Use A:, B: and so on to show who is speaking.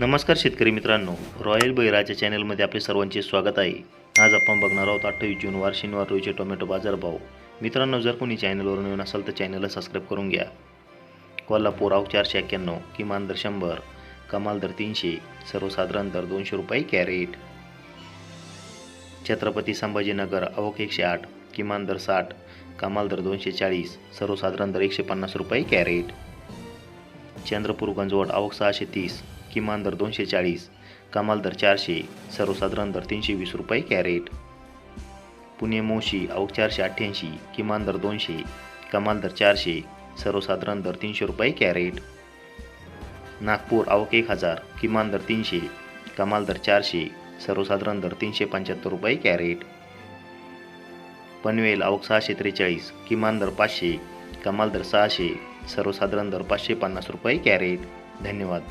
A: नमस्कार शेतकरी मित्रांनो. रॉयल बैराच्या चॅनलमध्ये आपले सर्वांचे स्वागत आहे. आज आपण बघणार आहोत अठ्ठावीस जून वार शनिवार रोजीचे टोमॅटो बाजारभाव मित्रांनो जर कोणी चॅनलवर नवीन असाल तर चॅनलला सबस्क्राईब करून घ्या. कोल्हापूर आव चारशे एक्क्याण्णव किमान दर शंभर कमाल दर तीनशे सर्वसाधारण दर दोनशे रुपये कॅरेट. छत्रपती संभाजीनगर अवक एकशे आठ किमान दर साठ कमाल दर दोनशे चाळीस सर्वसाधारण दर एकशे पन्नास रुपये कॅरेट. चंद्रपूर गंजवड आवक सहाशे तीस किमान दर दोनशे चाळीस कमाल दर चारशे सर्वसाधारण दर तीनशे वीस रुपये कॅरेट. पुणे मोशी अवघ चारशे अठ्ठ्याऐंशी किमान दर दोनशे कमाल दर चारशे सर्वसाधारण दर तीनशे रुपये कॅरेट. नागपूर आवक एक हजार किमान दर तीनशे कमाल दर चारशे सर्वसाधारण दर तीनशे पंच्याहत्तर रुपये कॅरेट. पनवेल आवक सहाशे त्रेचाळीस किमान दर पाचशे कमाल दर सहाशे सर्वसाधारण दर पाचशे पन्नास रुपये कॅरेट. धन्यवाद.